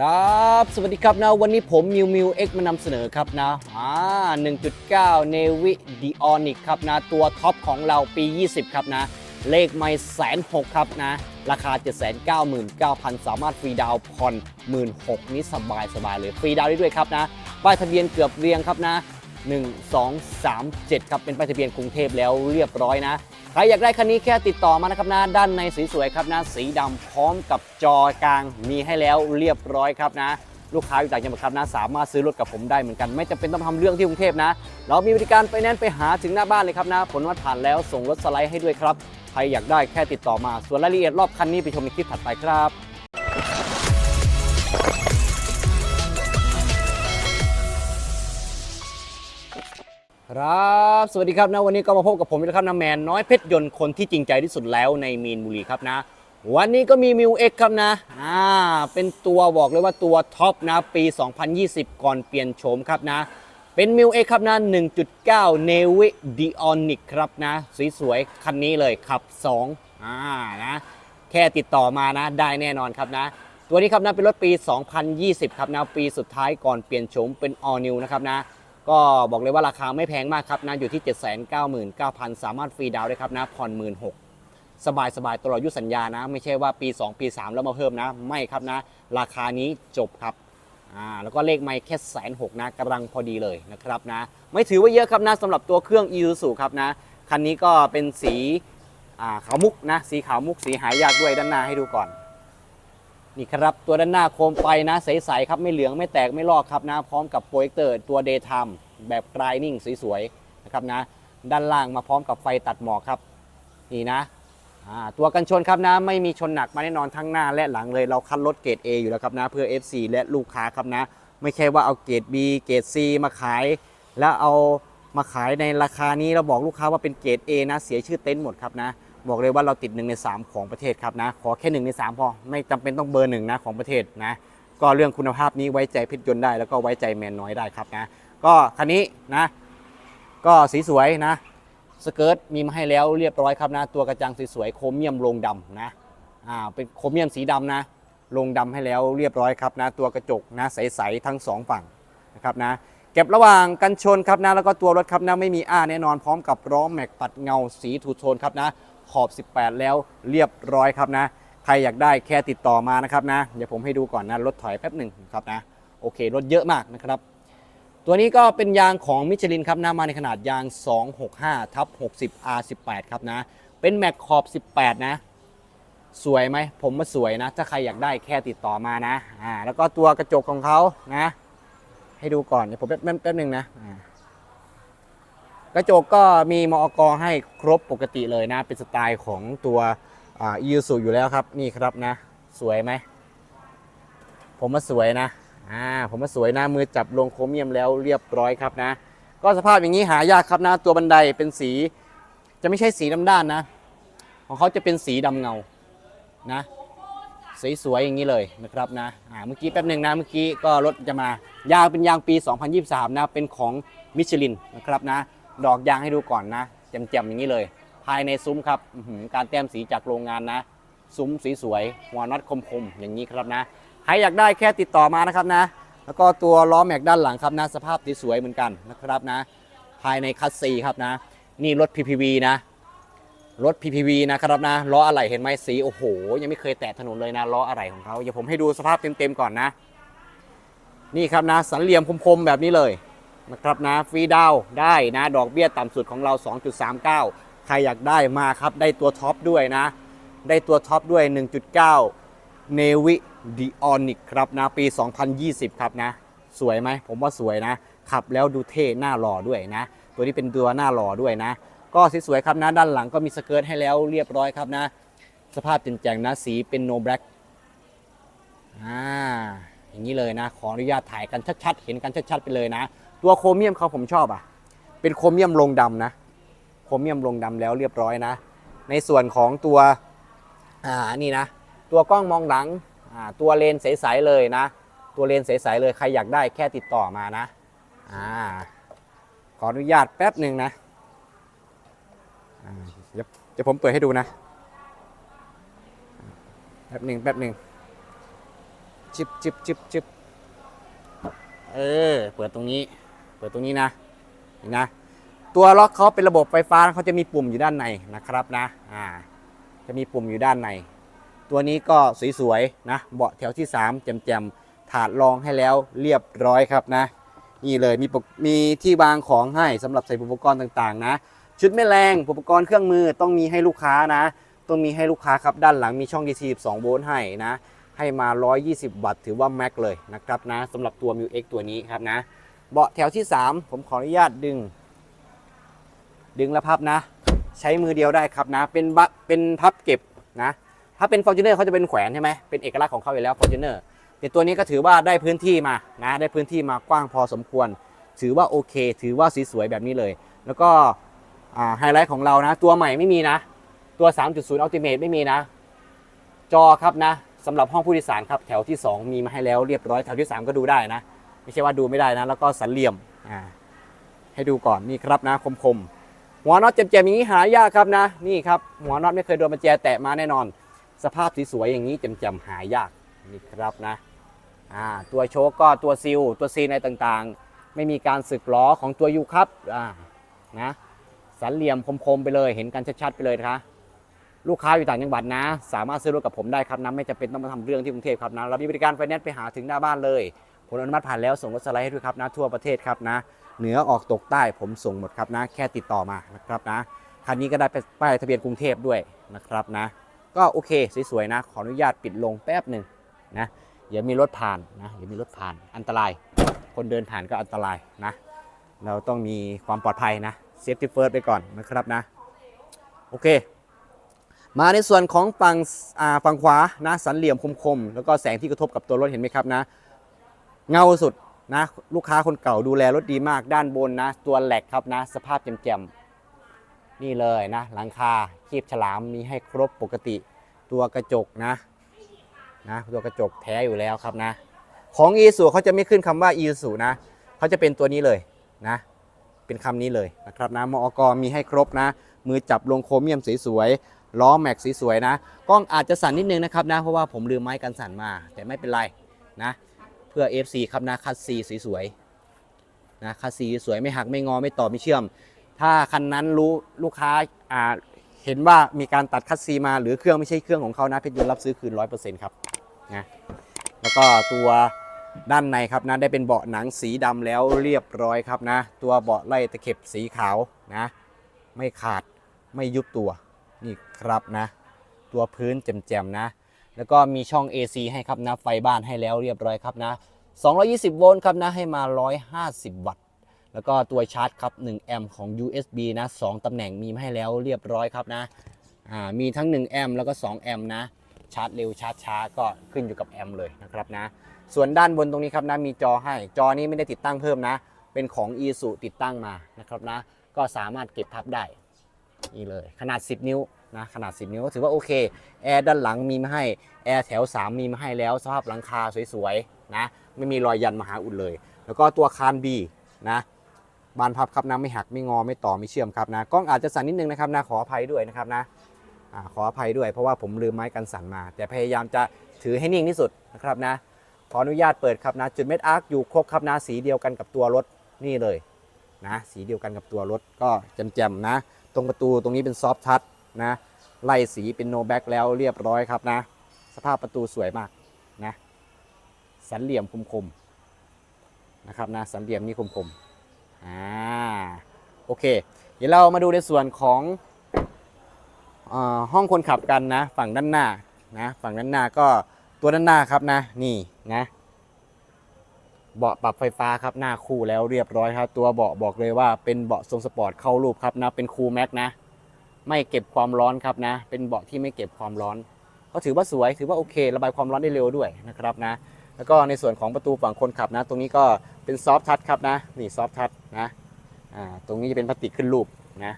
ครับ สวัสดีครับนะ วันนี้ผมมิวมิวเอ็กมานำเสนอครับนะอ่า1.9 Navy Dionic ครับนะ ตัวท็อปของเราปี 20 ครับนะ เลขไม่แสนหกครับนะ ราคา 799,000 สามารถฟรีดาวน์ผ่อน 16,000นี้สบายสบายเลย ฟรีดาวน์ได้ด้วยครับนะ ป้ายทะเบียนเกือบเรียงครับนะ 1 2 3 7 ครับ เป็นป้ายทะเบียนกรุงเทพแล้วเรียบร้อยนะ ใครอยากได้คันนี้แค่ติดต่อมานะครับนะ ด้านในสวยๆครับนะ สีดำพร้อมกับจอกลางมีให้แล้วเรียบร้อยครับนะ ลูกค้าอยู่ต่างจังหวัดครับนะ สามารถซื้อรถกับผมได้เหมือนกัน ไม่จำเป็นต้องทำเรื่องที่กรุงเทพนะ เรามีบริการไปแนนไปหาถึงหน้าบ้านเลยครับนะ ผลวัดผ่านแล้วส่งรถสไลด์ให้ด้วยครับ ใครอยากได้แค่ติดต่อมา ส่วนรายละเอียดรอบคันนี้ไปชมในคลิปถัดไปครับ ครับ สวัสดีครับนะวันนี้ก็มาพบกับผมอีกแล้วครับนะแมนน้อยเพชรยนต์คนที่จริงใจที่สุดแล้วในมีนบุรีครับนะ วันนี้ก็มีมิวเอ็กครับนะอ่าเป็นตัวบอกเลยว่าตัวท็อปนะปี 2020 ก่อนเปลี่ยนโฉมครับนะ เป็นมิวเอ็กครับนะ 1.9 Navy Dionic ครับนะสวยๆคันนี้เลยขับ 2อ่านะแค่ติดต่อมานะได้แน่นอนครับนะตัวนี้ครับนะเป็นรถปี 2020 ครับนะปีสุดท้ายก่อนเปลี่ยนโฉมเป็น All New นะครับนะ ก็บอกเลยว่าราคาไม่แพงมากครับนะอยู่ที่ 799,000 สามารถฟรีดาวได้ครับนะผ่อน16,000สบายสบายตลอดอยุสัญญานะ ไม่ใช่ว่าปี 2 ปี 3 แล้วมาเพิ่มนะ ไม่ครับนะ ราคานี้จบครับอ่าแล้วก็เลขไม่แค่แสนหกนะกำลังพอดีเลยนะครับนะ ไม่ถือว่าเยอะครับนะสำหรับตัวเครื่อง i s u z u ครับนะคันนี้ก็เป็นสีขาวมุกนะสีขาวมุกสีหายากด้วยด้านหน้าให้ดูก่อน นี่ครับตัวด้านหน้าโคมไฟนะใสๆครับไม่เหลืองไม่แตกไม่ลอกครับนะพร้อมกับโปรเจคเตอร์ตัว Daytime แบบกรายนิ่งสวยๆนะครับนะด้านล่างมาพร้อมกับไฟตัดหมอกครับนี่นะตัวกันชนครับนะไม่มีชนหนักมาแน่นอนทั้งหน้าและหลังเลยเราคัดรถเกรด A อยู่แล้วครับนะเพื่อ FC และลูกค้าครับนะ ไม่ใช่ว่าเอาเกรด B เกรด C มาขาย แล้วเอามาขายในราคานี้เราบอกลูกค้าว่าเป็นเกรด A นะเสียชื่อเต็นท์หมดครับนะ บอกเลยว่าเราติด1ใน 3 ของประเทศครับนะ ขอแค่1ใน 3 พอ ไม่จำเป็นต้องเบอร์หนึ่งนะของประเทศนะ ก็เรื่องคุณภาพนี้ไว้ใจพชรยนต์ได้ แล้วก็ไว้ใจแมนน้อยได้ครับนะ ก็คันนี้นะ ก็สีสวยนะ สเกิร์ตมีมาให้แล้วเรียบร้อยครับนะ ตัวกระจังสวยๆโครเมียมลงดำนะ อ่า เป็นโครเมียมสีดำนะ ลงดำให้แล้วเรียบร้อยครับนะ ตัวกระจกนะใสๆทั้งสองฝั่งนะครับนะเก็บระหว่างกันชนครับนะ แล้วก็ตัวรถครับนะ ไม่มีอ้าแน่นอนพร้อมกับล้อแม็กปัดเงาสีทูโทนครับนะ ขอบ 18 แล้วเรียบร้อยครับนะ ใครอยากได้แค่ติดต่อมานะครับนะ เดี๋ยวผมให้ดูก่อนนะรถถอยแป๊บหนึ่งครับนะ โอเครถเยอะมากนะครับ ตัวนี้ก็เป็นยางของมิชลินครับนะมาในขนาดยาง 265ทับ60 R18 ครับนะ เป็นแม็กขอบ 18 นะสวยไหมผมว่าสวยนะ ถ้าใครอยากได้แค่ติดต่อมานะอ่าแล้วก็ตัวกระจกของเขานะ ให้ดูก่อนเดี๋ยวผมแป๊บแป๊บหนึงนะอ่า กระจกก็มีมอกให้ครบปกติเลยนะ เป็นสไตล์ของตัวอีซูอยู่แล้วครับนี่ครับนะ สวยไหม ผมว่าสวยนะอ่าผมว่าสวยนะมือจับลงโครเมียมแล้วเรียบร้อยครับนะ ก็สภาพอย่างนี้หายากครับนะ ตัวบันไดเป็นสี จะไม่ใช่สีดำด้านนะ ของเขาจะเป็นสีดำเงานะสวยๆอย่างนี้เลยนะครับนะอ่าเมื่อกี้แป๊บหนึ่งนะเมื่อกี้ก็รถจะมายางเป็นยางปี 2023 นะ เป็นของมิชลินนะครับนะ ดอกยางให้ดูก่อนนะแจ่มๆอย่างนี้เลย ภายในซุ้มครับการแต้มสีจากโรงงานนะ ซุ้มสีสวยหัวน็อตคมๆอย่างนี้ครับนะใครอยากได้แค่ติดต่อมานะครับนะ แล้วก็ตัวล้อแม็กด้านหลังครับนะสภาพสีสวยเหมือนกันนะครับนะ ภายในคัสซีครับนะ นี่รถ PPV นะรถ PPV นะครับนะล้ออะไหล่เห็นไหมสีโอ้โห ยังไม่เคยแตะถนนเลยนะล้ออะไหล่ของเขาเดี๋ยวผมให้ดูสภาพเต็มๆก่อนนะ นี่ครับนะสันเหลี่ยมคมๆแบบนี้เลย นะครับนะฟรีดาวได้นะดอกเบี้ยต่ำสุดของเรา 2.39 ใครอยากได้มาครับ ได้ตัวท็อปด้วยนะ ได้ตัวท็อปด้วย 1.9 Navy Dionic ครับนะปี 2020 ครับนะ สวยไหมผมว่าสวยนะ ขับแล้วดูเท่หน้าหล่อด้วยนะ ตัวนี้เป็นตัวหน้าหล่อด้วยนะ ก็สวยๆครับนะ ด้านหลังก็มีสเกิร์ตให้แล้วเรียบร้อยครับนะ สภาพแจ่งๆนะสีเป็น no black อ่าอย่างนี้เลยนะ ขออนุญาตถ่ายกันชัดๆ เห็นกันชัดๆ ไปเลยนะ ตัวโครเมียมเขาผมชอบอะ เป็นโครเมียมลงดำนะ โครเมียมลงดำแล้วเรียบร้อยนะ ในส่วนของตัว อ่า นี่นะ ตัวกล้องมองหลัง อ่า ตัวเลนส์ใสๆเลยนะ ตัวเลนส์ใสๆเลย ใครอยากได้แค่ติดต่อมานะ อ่า ขออนุญาตแป๊บหนึ่งนะอ่าเดี๋ยวเดี๋ยวผมเปิดให้ดูนะ แป๊บหนึ่งแป๊บหนึ่งจิบจิบจิบจิบเออ เปิดตรงนี้ เปิดตรงนี้นะนี่นะ ตัวล็อกเขาเป็นระบบไฟฟ้าเขาจะมีปุ่มอยู่ด้านในนะครับนะอ่าจะมีปุ่มอยู่ด้านใน ตัวนี้ก็สวยๆนะเบาะแถวที่3แจมๆถาดรองให้แล้วเรียบร้อยครับนะนี่เลยมีมีที่วางของให้สำหรับใส่อุปกรณ์ต่างๆ นะ ชุดแม่แรงอุปกรณ์เครื่องมือต้องมีให้ลูกค้านะ ต้องมีให้ลูกค้าครับด้านหลังมีช่อง DC 12โวลต์ให้นะให้มา 120 วัตต์ถือว่าแม็กเลยนะครับนะสำหรับตัว m ิ X ตัวนี้ครับนะ เบาะแถวที่ 3 ผมขออนุญาตดึง ดึงแล้วพับนะ ใช้มือเดียวได้ครับนะ เป็นบะเป็นพับเก็บนะ ถ้าเป็น f o r t u n e r เขาจะเป็นแขวนใช่ไหมเป็นเอกลักษณ์ของเขาอยู่แล้ว f o r t u n e r แต่ตัวนี้ก็ถือว่าได้พื้นที่มานะ ได้พื้นที่มากว้างพอสมควร ถือว่าโอเค ถือว่าสวยๆแบบนี้เลย แล้วก็ไฮไลท์ของเรานะ ตัวใหม่ไม่มีนะ ตัว 3.0 Ultimate ไม่มีนะ จอครับนะสำหรับห้องผู้โดยสารครับแถวที่ 2 มีมาให้แล้วเรียบร้อยแถวที่ 3 ก็ดูได้นะ ไม่ใช่ว่าดูไม่ได้นะ แล้วก็สันเหลี่ยมอ่าให้ดูก่อนนี่ครับนะคมๆ หัวน็อตเจ็มๆอย่างนี้หายากครับนะ นี่ครับ หัวน็อตไม่เคยโดนบันแจแตะมาแน่นอน สภาพสวยๆอย่างนี้เจ็มๆหายากนี่ครับนะอ่าตัวโชคก็ตัวซิลตัวซีในต่างๆ ไม่มีการสึกล้อของตัวยูครับอ่านะสันเหลี่ยมคมๆไปเลยเห็นกันชัดๆไปเลยนะคะลูกค้าอยู่ต่างจังหวัดนะ สามารถซื้อรถกับผมได้ครับนะไม่จำเป็นต้องมาทำเรื่องที่กรุงเทพครับนะเรามีบริการไฟแนนซ์ไปหาถึงหน้าบ้านเลย ผลอนุมัติผ่านแล้วส่งรถสไลด์ให้ด้วยครับนะทั่วประเทศครับนะเหนือออกตกใต้ผมส่งหมดครับนะแค่ติดต่อมานะครับนะคันนี้ก็ได้ไปป้ายทะเบียนกรุงเทพด้วยนะครับนะ ก็โอเคสวยๆนะ ขออนุญาตปิดลงแป๊บหนึ่งนะอย่ามีรถผ่านนะอย่ามีรถผ่านอันตราย คนเดินผ่านก็อันตรายนะ เราต้องมีความปลอดภัยนะเซฟตี้เฟิร์สไปก่อนนะครับนะ โอเค มาในส่วนของฝั่งฝั่งขวานะสันเหลี่ยมคมๆ แล้วก็แสงที่กระทบกับตัวรถเห็นไหมครับนะ เงาสุดนะลูกค้าคนเก่าดูแลรถดีมากด้านบนนะ ตัวแหลกครับนะ สภาพแจ่มๆนี่เลยนะ หลังคาคีบฉลามมีให้ครบปกติ ตัวกระจกนะนะตัวกระจกแท้อยู่แล้วครับนะ ของ e สูเขาจะไม่ขึ้นคำว่า e สูนะเขาจะเป็นตัวนี้เลยนะ เป็นคำนี้เลยนะครับนะมอกมีให้ครบนะ มือจับลงโครเมียมสวยๆล้อแม็กสวยๆนะกล้องอาจจะสั่นนิดนึงนะครับนะเพราะว่าผมลืมไม้กันสั่นมา แต่ไม่เป็นไรนะ พื่อ FC ครับนะคัดซีสวยๆนะคัดซีสวยไม่หักไม่งอไม่ต่อไม่เชื่อม ถ้าคันนั้นรู้ลูกค้าอ่าเห็นว่ามีการตัดคัดซีมาหรือเครื่องไม่ใช่เครื่องของเขานะเพชรยนต์รับซื้อคืน 100%ครับนะแล้วก็ตัวด้านในครับนะได้เป็นเบาะหนังสีดำแล้วเรียบร้อยครับนะ ตัวเบาะไล่ตะเข็บสีขาวนะ ไม่ขาดไม่ยุบตัวนี่ครับนะ ตัวพื้นแจ่มๆนะ แล้วก็มีช่อง AC ให้ครับนะไฟบ้านให้แล้วเรียบร้อยครับนะ 220 โวลต์ครับนะให้มา 150 วัตต์ แล้วก็ตัวชาร์จครับ1แอมป์ของ USB นะ2ตำแหน่งมีมาให้แล้วเรียบร้อยครับนะอ่ามีทั้ง1แอมป์แล้วก็2แอมป์นะชาร์จเร็วชาร์จช้าก็ขึ้นอยู่กับแอมป์เลยนะครับนะส่วนด้านบนตรงนี้ครับนะมีจอให้จอนี้ไม่ได้ติดตั้งเพิ่มนะ เป็นของ e s u ติดตั้งมานะครับนะก็สามารถเก็บพับได้นี่เลยขนาด 10 นิ้ว นะขนาด 10 นิ้วก็ถือว่าโอเคแอร์ด้านหลังมีมาให้แอร์แถว 3 มีมาให้แล้ว สภาพหลังคาสวยๆนะไม่มีรอยยันมหาอุดเลย แล้วก็ตัวคานบีนะบานพับครับนะไม่หักไม่งอไม่ต่อไม่เชื่อมครับนะกล้องอาจจะสั่นนิดนึงนะครับนะขออภัยด้วยนะครับนะอขออภัยด้วยเพราะว่าผมลืมไม้กันสั่นมา แต่พยายามจะถือให้นิ่งที่สุดนะครับนะขออนุญาตเปิดครับนะจุดเม็ดอาร์คอยู่ครบครับนะสีเดียวกันกับตัวรถนี่เลยนะสีเดียวกันกับตัวรถก็แจ่มๆนะ ตรงประตูตรงนี้เป็นซอฟทัช นะไล่สีเป็นโนแบ็กแล้วเรียบร้อยครับนะ สภาพประตูสวยมากนะ สันเหลี่ยมคมๆนะครับนะสันเหลี่ยมนี่คมๆอ่าโอเค เดี๋ยวเรามาดูในส่วนของอห้องคนขับกันนะ ฝั่งด้านหน้านะฝั่งด้านหน้าก็ตัวด้านหน้าครับนะนี่นะเบาะปรับไฟฟ้าครับหน้าคู่แล้วเรียบร้อยครับ ตัวเบาะบอกเลยว่าเป็นเบาะทรงสปอร์ตเข้ารูปครับนะเป็นคูลแม็กนะ ไม่เก็บความร้อนครับนะ เป็นเบาะที่ไม่เก็บความร้อน ก็ถือว่าสวยถือว่าโอเค ระบายความร้อนได้เร็วด้วยนะครับนะ แล้วก็ในส่วนของประตูฝั่งคนขับนะ ตรงนี้ก็เป็นซอฟทัชครับนะนี่ซอฟทัชนะอ่าตรงนี้จะเป็นพลาสติกขึ้นรูปนะ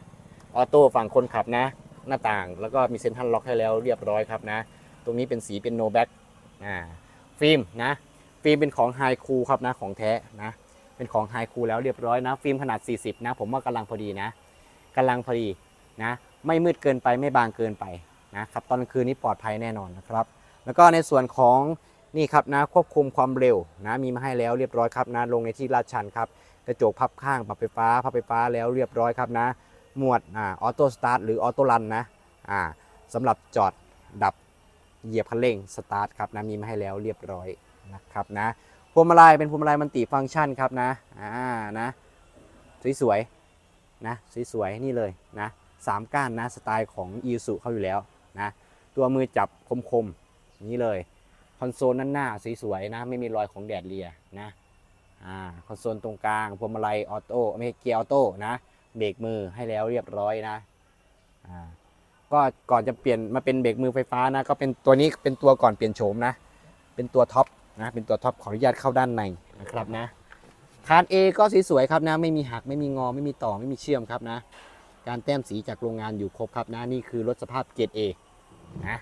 ออโต้ฝั่งคนขับนะ หน้าต่างแล้วก็มีเซ็นทรัลล็อกให้แล้วเรียบร้อยครับนะ ตรงนี้เป็นสีเป็นโนแบ็กอ่าฟิล์มนะฟิล์มเป็นของไฮคูครับนะของแท้นะเป็นของไฮคูแล้วเรียบร้อยนะ ฟิล์มขนาด 40 นะ ผมว่ากำลังพอดีนะกำลังพอดีนะ ไม่มืดเกินไปไม่บางเกินไปนะครับตอนกลางคืนนี้ปลอดภัยแน่นอนนะครับ แล้วก็ในส่วนของนี่ครับนะควบคุมความเร็วนะมีมาให้แล้วเรียบร้อยครับนะลงในที่ลาดชันครับกระจกพับข้างปรับไฟฟ้าพับไฟฟ้าแล้วเรียบร้อยครับนะ หมวดอ่าออโต้สตาร์ทหรือออโต้รันนะอ่าสำหรับจอดดับเหยียบคันเร่งสตาร์ทครับนะมีมาให้แล้วเรียบร้อยนะครับนะพวงมาลัยเป็นพวงมาลัยมันติฟังก์ชันครับนะอ่านะสวยๆนะสวยๆนี่เลยนะ สามก้านนะสไตล์ของอีสุเขาอยู่แล้วนะตัวมือจับคมๆนี่เลยคอนโซลด้านหน้าสวยๆนะไม่มีรอยของแดดเลียนะอ่าคอนโซลตรงกลางพวงมาลัยออโต้ไม่ใช่เกียร์ออโต้นะเบรกมือให้แล้วเรียบร้อยนะอ่าก็ก่อนจะเปลี่ยนมาเป็นเบรกมือไฟฟ้านะก็เป็นตัวนี้เป็นตัวก่อนเปลี่ยนโฉมนะ เป็นตัวท็อปนะเป็นตัวท็อปขออนุญาตเข้าด้านในนะครับนะคาน A ก็สวยๆครับนะไม่มีหักไม่มีงอไม่มีต่อไม่มีเชื่อมครับนะ การแต้มสีจากโรงงานอยู่ครบครับนะนี่คือรถสภาพเกรด A นะ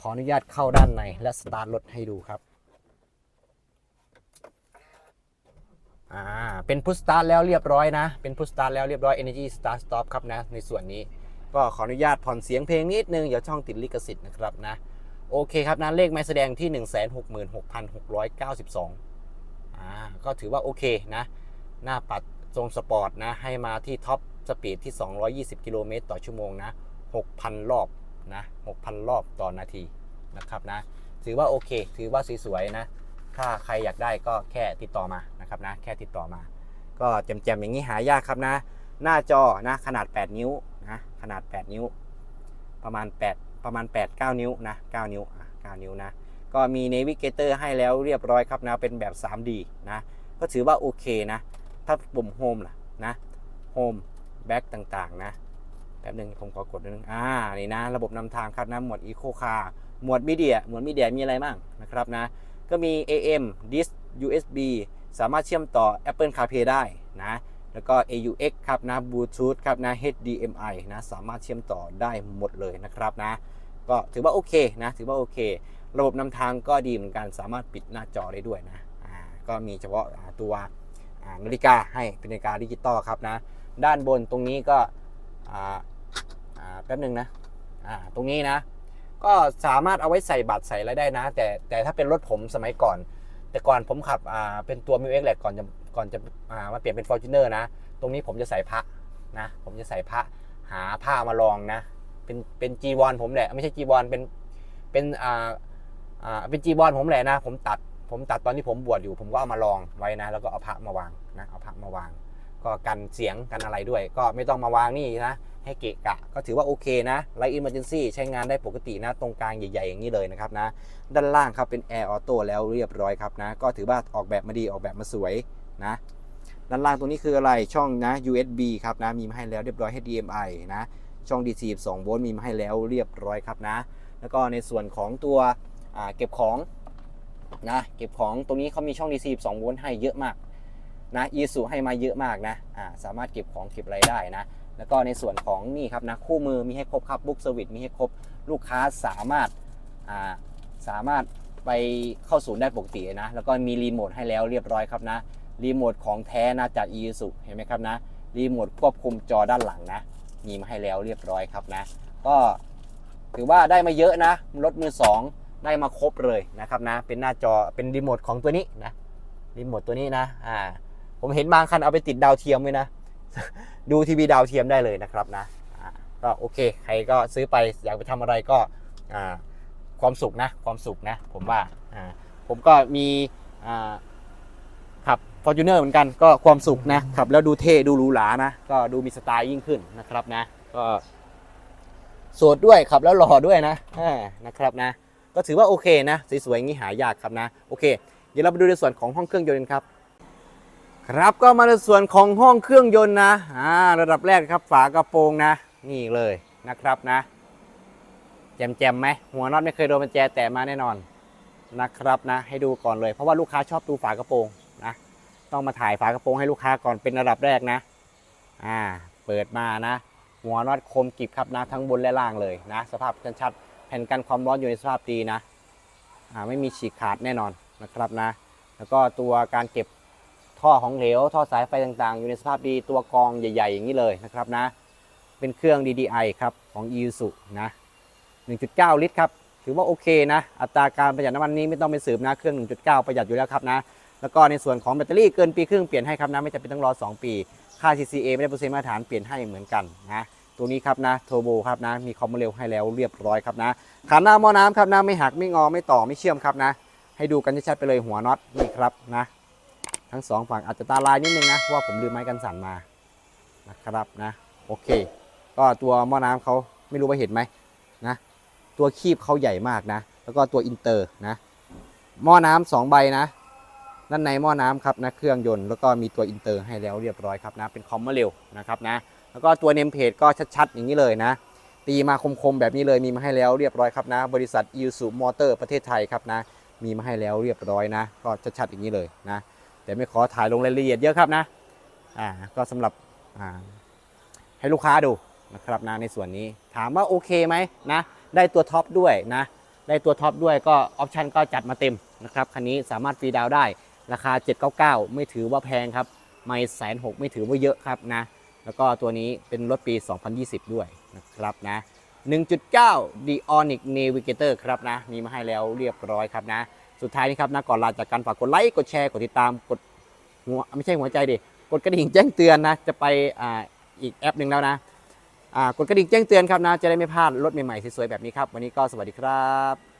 ขออนุญาตเข้าด้านในและสตาร์ทรถให้ดูครับอ่าเป็นพุชสตาร์ทแล้วเรียบร้อยนะ เป็นพุชสตาร์ทแล้วเรียบร้อย Energy Start Stop ครับนะ ในส่วนนี้ก็ขออนุญาตผ่อนเสียงเพลงนิดนึงเดี๋ยวช่องติดลิขสิทธิ์นะครับนะ โอเคครับนะเลขไม้แสดงที่ 166,692อ่าก็ถือว่าโอเคนะ หน้าปัดทรงสปอร์ตนะ ให้มาที่ท็อป สปีดที่ 220 กิโลเมตรต่อชั่วโมงนะ 6,000 รอบนะ 6,000 รอบต่อนาทีนะครับนะ ถือว่าโอเค ถือว่าสวยๆนะ ถ้าใครอยากได้ก็แค่ติดต่อมานะครับนะ แค่ติดต่อมา ก็แจมๆอย่างนี้หายากครับนะ หน้าจอนะขนาด 8 นิ้วนะขนาด 8 นิ้ว ประมาณ 8 ประมาณ 8 9 นิ้วนะ 9 นิ้วอะ9นิ้วนะ ก็มี Navigator ให้แล้วเรียบร้อยครับนะ เป็นแบบ 3D นะ ก็ถือว่าโอเคนะ ถ้าปุ่ม Home ล่ะนะโฮม Home Back ต่างๆ นะแป๊บหนึงผมขอกดนิดนึงอ่านี่นะ ระบบนำทางครับนะหมวด Eco Car หมวด Media หมวด Media มีอะไรบ้างนะครับนะ ก็มี AM Disk USB สามารถเชื่อมต่อ Apple CarPlay ได้นะ แล้วก็ AUX ครับนะ Bluetooth ครับนะ HDMI นะ สามารถเชื่อมต่อได้หมดเลยนะครับนะ ก็ถือว่าโอเคนะ ถือว่าโอเค ระบบนำทางก็ดีเหมือนกัน สามารถปิดหน้าจอได้ด้วยนะ อ่า ก็มีเฉพาะตัวนาฬิกาให้เป็นนาฬิกาดิจิตอลครับนะ ด้านบนตรงนี้ก็แป๊บหนึ่งนะตรงนี้นะ ก็สามารถเอาไว้ใส่บัตรใส่อะไรได้นะ แต่แต่ถ้าเป็นรถผมสมัยก่อน แต่ก่อนผมขับเป็นตัวมิวเอ็กแหละก่อนจะก่อนจะามาเปลี่ยนเป็นฟอร์จูเนอร์นะ ตรงนี้ผมจะใส่พระนะ ผมจะใส่พระหาผ้ามาลองนะ เป็นเป็นจีวรผมแหละ ไม่ใช่จีวรเป็นเป็นอ่าอ่าเป็นจีวรผมแหละนะ ผมตัดผมตัดตอนที่ผมบวชอยู่ ผมก็เอามาลองไว้นะ แล้วก็เอาพระมาวางนะเอาพระมาวาง ก็กันเสียงกันอะไรด้วย ก็ไม่ต้องมาวางนี่นะ ให้เกะกะ ก็ถือว่าโอเคนะไลท์อิมเมอร์เจนซี่ใช้งานได้ปกตินะ ตรงกลางใหญ่ๆ อย่างนี้เลยนะครับนะ ด้านล่างครับเป็นแอร์ออโต้แล้วเรียบร้อยครับนะ ก็ถือว่าออกแบบมาดีออกแบบมาสวยนะด้านล่างตรงนี้คืออะไรช่องนะ USB ครับนะมีมาให้แล้วเรียบร้อย HDMI นะช่อง DC 12โวลต์มีมาให้แล้วเรียบร้อยครับนะ แล้วก็ในส่วนของตัวเก็บของนะเก็บของตรงนี้เขามีช่อง DC 12โวลต์ให้เยอะมาก นะอีสุให้มาเยอะมากนะอ่าสามารถเก็บของเก็บอะไรได้นะ แล้วก็ในส่วนของนี่ครับนะคู่มือมีให้ครบครับบุ๊กเซอร์วิสมีให้ครบลูกค้าสามารถอ่าสามารถไปเข้าศูนย์ได้ปกตินะ แล้วก็มีรีโมทให้แล้วเรียบร้อยครับนะรีโมทของแท้นะจาก i s u เห็นไหมครับนะรีโมทควบคุมจอด้านหลังนะ มีมาให้แล้วเรียบร้อยครับนะ ก็ถือว่าได้มาเยอะนะรถมือสองได้มาครบเลยนะครับนะ เป็นหน้าจอเป็นรีโมทของตัวนี้นะรีโมทตัวนี้นะอ่า ผมเห็นบางคันเอาไปติดดาวเทียมไว้นะ ดูทีวีดาวเทียมได้เลยนะครับนะก็โอเค ใครก็ซื้อไปอยากไปทำอะไรก็ความสุขนะ ความสุขนะ ผมว่าผมก็มีอ่าขับ f o r t u n e r เหมือนกันก็ความสุขนะขับแล้วดูเท่ดูหรูหรานะ ก็ดูมีสไตล์ยิ่งขึ้นนะครับนะ ก็โสดด้วยขับแล้วหล่อด้วยนะนะครับนะ ก็ถือว่าโอเคนะสวยๆอย่างนี้หายากครับนะ โอเค เดี๋ยวเราไปดูในส่วนของห้องเครื่องยนต์ครับ ครับก็มาในส่วนของห้องเครื่องยนต์นะอ่าระดับแรกครับฝากระโปรงนะ นี่เลยนะครับนะ แจมๆไหมหัวน็อตไม่เคยโดนมันแจแตะมาแน่นอนนะครับนะ ให้ดูก่อนเลย เพราะว่าลูกค้าชอบดูฝากระโปรงนะต้องมาถ่ายฝากระโปรงให้ลูกค้าก่อนเป็นระดับแรกนะอ่าเปิดมานะ หัวน็อตคมกริบครับนะ ทั้งบนและล่างเลยนะ สภาพชัดๆแผ่นกันความร้อนอยู่ในสภาพดีนะอ่าไม่มีฉีกขาดแน่นอนนะครับนะ แล้วก็ตัวการเก็บ ท่อของเหลว ท่อสายไฟต่างๆ อยู่ในสภาพดีตัวกรองใหญ่ ๆ อย่างนี้เลยนะครับนะ เป็นเครื่อง DDI ครับ ของ i s u นะ 1.9 ลิตรครับ ถือว่าโอเคนะ อัตราการประหยัดน้ำมันนี้ไม่ต้องไปสืบนะ เครื่อง 1.9 ประหยัดอยู่แล้วครับนะ แล้วก็ในส่วนของแบตเตอรี่เกินปีครึ่งเปลี่ยนให้ครับนะ ไม่จำเป็นต้องรอ 2 ปี ค่า CCA ไม่ได้เปอร์เซ็นต์มาตรฐานเปลี่ยนให้เหมือนกันนะตัวนี้ครับนะโทโบครับนะ มีคอมเร็วให้แล้วเรียบร้อยครับนะขาหน้าหม้อน้ำครับนะไม่หักไม่งอไม่ต่อไม่เชื่อมครับนะ ให้ดูกันชัดๆไปเลยหัวน็อตนี่ครับนะ ทั้งสองฝั่งอาจจะตาลายนิดนึงนะเพราะว่าผมลืมไม้กันสั่นมานะครับนะโอเค ก็ตัวหม้อน้ำเขาไม่รู้ว่าเห็นไหมนะตัวคีบเขาใหญ่มากนะ แล้วก็ตัวอินเตอร์นะหม้อน้ำสองใบนะด้านในหม้อน้ำครับนะเครื่องยนต์แล้วก็มีตัวอินเตอร์ให้แล้วเรียบร้อยครับนะเป็นคอมเมอร์เร็วนะครับนะแล้วก็ตัวเนมเพจก็ชัดๆอย่างนี้เลยนะตีมาคมๆแบบนี้เลยมีมาให้แล้วเรียบร้อยครับนะ บริษัทอิ s u มอเตอร์ประเทศไทยครับนะ มีมาให้แล้วเรียบร้อยนะ ก็ชัดๆอย่างนี้เลยนะ แต่ไม่ขอถ่ายลงรายละเอียดเยอะครับนะอ่าก็สำหรับอ่าให้ลูกค้าดูนะครับนะในส่วนนี้ถามว่าโอเคไหมนะ ได้ตัวท็อปด้วยนะ ได้ตัวท็อปด้วยก็ออปชันก็จัดมาเต็มนะครับคันนี้สามารถฟรีดาวได้ราคา 799 ไม่ถือว่าแพงครับ ไม่แสนหกไม่ถือว่าเยอะครับนะ แล้วก็ตัวนี้เป็นรถปี 2020 ด้วยนะครับนะ 1.9 The Onic Navigator ครับนะ มีมาให้แล้วเรียบร้อยครับนะ สุดท้ายนี้ครับนะก่อนลาจากกันฝากกดไลค์กดแชร์กดติดตามกดหัวไม่ใช่หัวใจดิกดกระดิ่งแจ้งเตือนนะจะไปอ่าอีกแอปหนึ่งแล้วนะอ่ากดกระดิ่งแจ้งเตือนครับนะจะได้ไม่พลาดรถใหม่ๆสวยๆแบบนี้ครับวันนี้ก็สวัสดีครับ